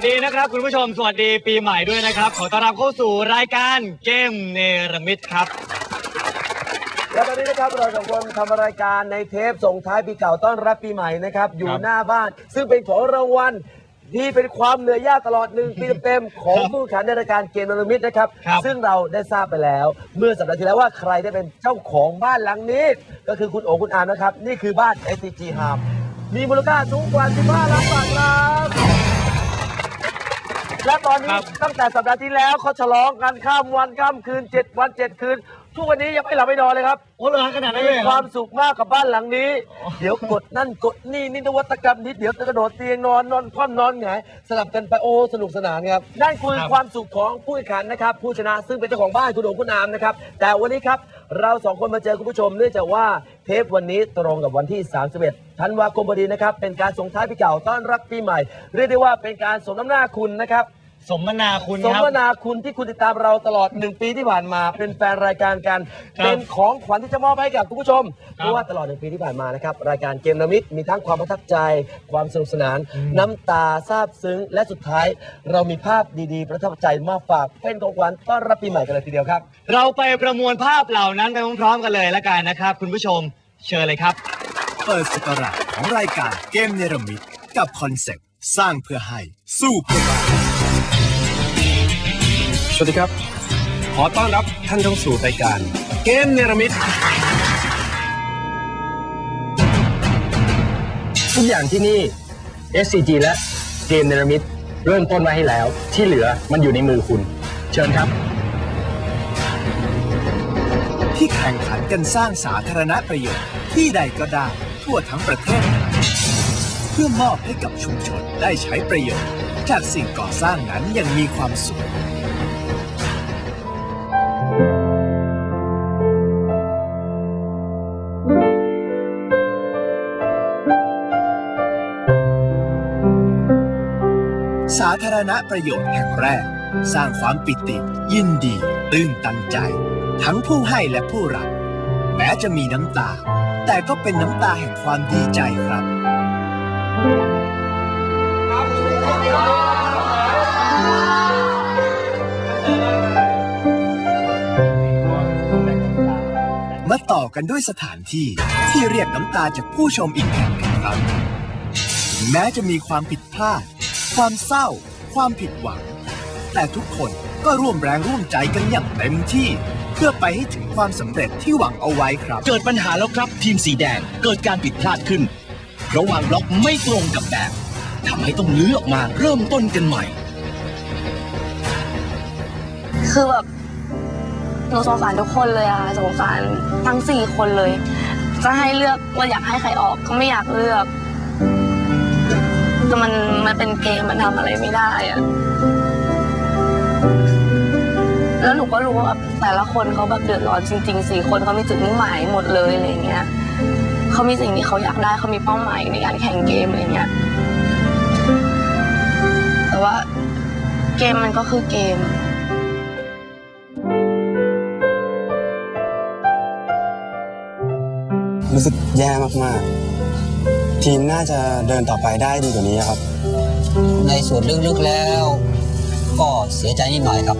วัสดีนะครับคุณผู้ชมสวัสดีปีใหม่ด้วยนะครับ ขอต้อนรับเข้าสู่รายการเกมเนรมิตครับ และตอนนี้นะครับเราสองคนทำรายการในเทปส่งท้ายปีเก่าต้อนรับปีใหม่นะครับ อยู่หน้าบ้าน ซึ่งเป็นของรางวัลที่เป็นความเหนื่อยยากตลอดหนึ่งปีเต็มๆของผู้แข่งขันในรายการเกมนรมิตนะครับ ครับซึ่งเราได้ทราบไปแล้ว เมื่อสัปดาห์ที่แล้วว่าใครได้เป็นเจ้าของบ้านหลังนี้ ก็คือคุณโอคุณอามนะครับ นี่คือบ้าน SCG h a m มีมูลค่าสูงกว่า 15 ล้านบาทครับ และตอนนี้ครับตั้งแต่สัปดาห์ที่แล้วเขาฉลองกันข้ามวันข้ามคืน 7 วัน 7 คืนทุกวันนี้ยังไม่หลับไม่นอนเลยครับโอ้เหรอขนาดนั้นเลยมีเหรอความสุขมากกับบ้านหลังนี้ เดี๋ยวกดนั่นกดนี่นี่นวัตกรรมนี้เดี๋ยวจะกระโดดเตียงนอนนอนคว่ำนอนหงายสลับกันไปโอ้สนุกสนานครับนั่นคือความสุขของผู้แข่งขันนะครับ ผู้ชนะซึ่งเป็นเจ้าของบ้านคุณโอ๋คุณอามนะครับ แต่วันนี้ครับเราสองคนมาเจอคุณผู้ชมเนื่องจากว่าเทปวันนี้ตรงกับวันที่ 31 ธันวาคมพอดีนะครับ เป็นการส่งท้ายปีเก่าต้อนรับปีใหม่ เรียกได้ว่าเป็นการสมน้ำหน้าคุณนะครับ สมนาคุณสคมรับ นาคุณที่คุณติดตามเราตลอดหนึ่งปีที่ผ่านมา เป็นแฟนรายการกันครับเป็นของขวัญที่จะมอบให้กับคุณผู้ชมครับเพราะว่าตลอดหนึ่งปีที่ผ่านมานะครับรายการเกมนามิตมีทั้งความประทับใจ ความสนุกสนาน น้ำตาซาบซึ้ง และสุดท้าย เรามีภาพดีๆ ประทับใจมาฝากเป็นของขวัญต้อนรับปีใหม่กันเลยทีเดียวครับ เราไปประมวลภาพเหล่านั้นไปพร้อมๆกันเลยละกันนะครับ คุณผู้ชมเชิญเลยครับ เปิดสกราชของรายการเกมเนรมิตกับคอนเซ็ปต์ สร้างเพื่อให้ สู้เพื่อบ้าน สวัสดีครับ ขอต้อนรับท่านเข้าสู่รายการ เกมเนรมิตทุกอย่างที่นี่ SCG และเกมเนรมิตเริ่มต้นไว้ให้แล้ว ที่เหลือมันอยู่ในมือคุณ เชิญครับ ที่แข่งขันกันสร้างสาธารณประโยชน์ที่ใดก็ได้ทั่วทั้งประเทศ เพื่อมอบให้กับชุมชนได้ใช้ประโยชน์ จากสิ่งก่อสร้างนั้นอยังมีความสุข สาธารณประโยชน์แห่งแรก สร้างความปิติ ยินดี ตื้นตันใจ ทั้งผู้ให้และผู้รับ แม้จะมีน้ำตา แต่ก็เป็นน้ำตาแห่งความดีใจครับมาต่อกันด้วยสถานที่ที่เรียกน้ำตาจากผู้ชมอีกแห่งหนึ่งครับ แม้จะมีความผิดพลาด ความเศร้า ความผิดหวัง แต่ทุกคนก็ร่วมแรงร่วมใจกันอย่างเต็มที่เพื่อไปให้ถึงความสำเร็จที่หวังเอาไว้ครับ เกิดปัญหาแล้วครับทีมสีแดงเกิดการผิดพลาดขึ้นเพราะวางบล็อกไม่ตรงกับแบบทำให้ต้องเลือกมาเริ่มต้นกันใหม่ คือแบบหนูสงสารทุกคนเลยอะสงสารทั้งสี่คนเลย จะให้เลือกว่าอยากให้ใครออกก็ไม่อยากเลือก แต่มันมันเป็นเกมมันทำอะไรไม่ได้อะแล้วหนูก็รู้ว่าแต่ละคนเขาแบบเดือดร้อนจริงๆสี่คนเขามีจุดมุ่งหมายหมดเลยอะไรเงี้ยเขามีสิ่งที่เขาอยากได้เขามีเป้าหมายในการแข่งเกมอะไรเงี้ยแต่ว่าเกมมันก็คือเกมรู้สึกแย่มากๆ ทีมน่าจะเดินต่อไปได้ดีกว่านี้ครับ ในส่วนลึกๆแล้ว ก็เสียใจนิดหน่อยครับ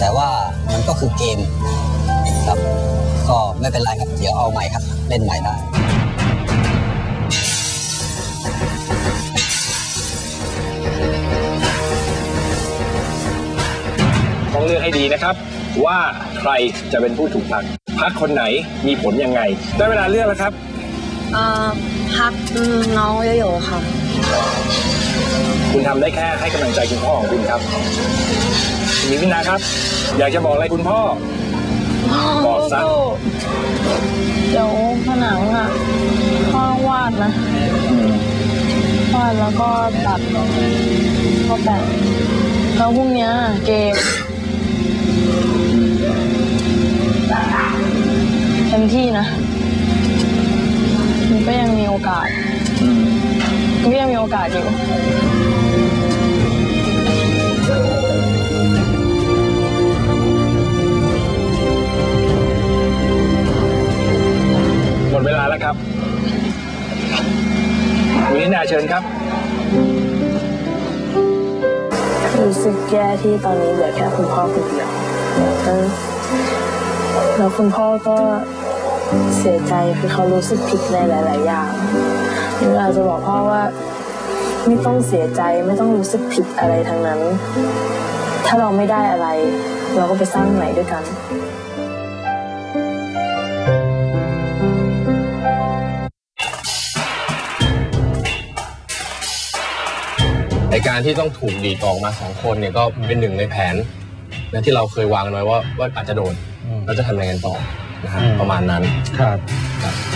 แต่ว่ามันก็คือเกมครับ ก็ไม่เป็นไรครับ เดี๋ยวเอาใหม่ครับ เล่นใหม่ได้ผมต้องเลือกให้ดีนะครับ ว่าใครจะเป็นผู้ถูกพักพักคนไหนมีผลยังไงได้เวลาเลือกแล้วครับ เอ่อพักน้องโยโย่ค่ะ คุณทำได้แค่ให้กำลังใจคุณพ่อของคุณครับมีวินาครับ อยากจะบอกอะไรคุณพ่อ บอกซะ เดี๋ยวผนังอะพ่อวาดนะวาดแล้วก็ตัดก็แปะแล้วพรุ่งเนี้ยเกมเต็มที่นะมัน ก็ยังมีโอกาสมันก็ยังมีโอกาสอยู่หมดเวลาแล้วครับคุณนินาเชิญครับรู้สึกแย่ที่ตอนนี้เหลือแค่คุณพ่อคนเดียวแล้วแล้วคุณพ่อก็ เสียใจคือเขารู้สึกผิดในหลาย ๆ อย่างหนูอยากจะบอกพ่อว่า ไม่ต้องเสียใจไม่ต้องรู้สึกผิดอะไรทั้งนั้น ถ้าเราไม่ได้อะไร เราก็ไปสร้างใหม่ด้วยกันในการที่ต้องถูกดีดออกมาสองคนเนี่ยก็เป็นหนึ่งในแผนนะที่เราเคยวางกันไว้ว่าว่าอาจจะโดนเราจะทำยังไงกันต่อ นะฮะอืม ประมาณนั้น ครับ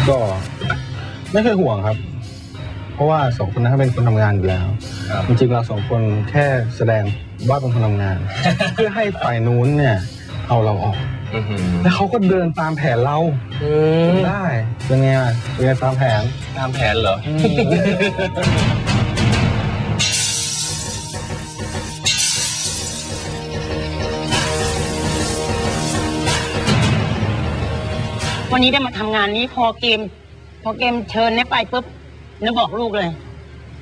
ก็ไม่เคยห่วงครับ เพราะว่าสองคนนั้นเป็นคนทำงานอยู่แล้ว ครับ จริงๆเราสองคนแค่แสดงว่าเป็นคนทำงาน เพื่อให้ฝ่ายนู้นเนี่ยเอาเราออก อื้อหือแล้วเขาก็เดินตามแผนเราอืมได้เป็นไงอะเป็นไงตามแผนตามแผนเหรอ วันนี้ได้มาทำงานนี้พอเกม พอเกมเชิญเนี่ยไปปุ๊บนึกบอกลูกเลย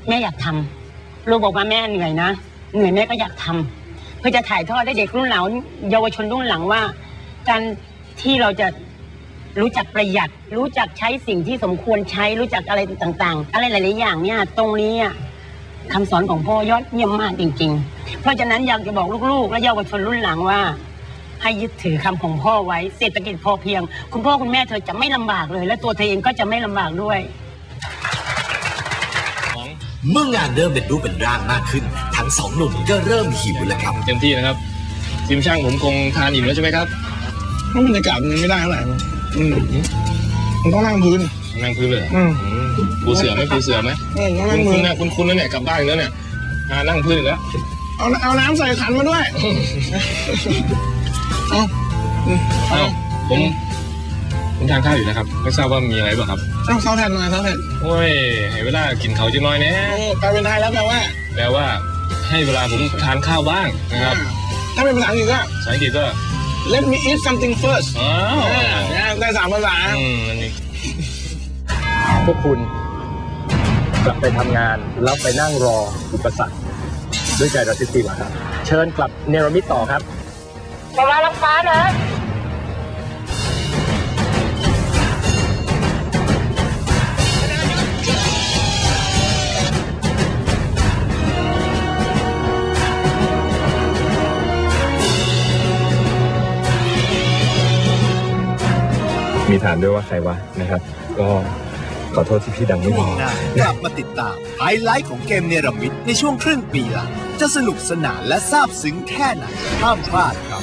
แม่อยากทำลูกบอกว่าแม่เหนื่อยนะเหนื่อยแม่ก็อยากทำเพื่อจะถ่ายทอดให้เด็กรุ่นหลังเยาวชนรุ่นหลังว่า การที่เราจะรู้จักประหยัด รู้จักใช้สิ่งที่สมควรใช้รู้จักอะไรต่างๆ อะไรหลายๆอย่างเนี่ยตรงนี้อะ คำสอนของพ่อยอดเยี่ยมมากจริง ๆ เพราะฉะนั้นอยากจะบอกลูกๆ และเยาวชนรุ่นหลังว่า ให้ยึดถือคำของพ่อไว้เศรษฐกิจพอเพียง คุณพ่อคุณแม่เธอจะไม่ลำบากเลย และตัวเธอเองก็จะไม่ลำบากด้วยเมื่องานเริ่มเป็นรูปเป็นร่างมากขึ้น ทั้งสองหนุ่มก็เริ่มหิวแล้วครับเต็มที่นะครับทีมช่างผมคงทานอิ่มแล้วใช่ไหมครับบรรยากาศมันไม่ได้เท่าไหร่อืมมันต้องนั่งพื้นนั่งพื้นเลยเหรออืมอืมปูเสือไหมปูเสือไหมเออต้องคุนั่ณงคุพื้ณนเนี่ยคุณคุณแล้วเนี่ยกลับบ้านอีกแล้วเนี่ยมานั่งพื้นอีกแล้วเอาเอาน้ำใส่ขันมาด้วย เอาอ้าวผม ผมทานข้าวอยู่นะครับ ไม่ทราบว่ามีอะไรบ้างครับ เอาเซาแทนมาเซาแทนโอ้ยให้เวลากินเขาจะน้อยแน่โอ้กลายเป็นไทยแล้วแปลว่าแปลว่าให้เวลาผมทานข้าวบ้างนะครับถ้าเป็นภาษาอังกฤษก็ภาษาอังกฤษก็ let me eat something first อ้าวอ่าได้สามภาษาอืมอันนี้พวกคุณกลับไปทำงานแล้วไปนั่งรออุปสรรคด้วยใจระทึกดีกว่าครับ เชิญกลับเนรมิตต่อครับ ไปมาลังฟ้านะมีถามด้วยว่าใครวะนะครับ ก็ขอโทษที่พี่ดังไม่พช่วองหน้ากลับมาติดตามไฮไลท์ของเกมเนรมิตในช่วงครึ่งปีหลังจะสนุกสนานและซาบซึ้งแค่ไหนห้ามพลาดครับ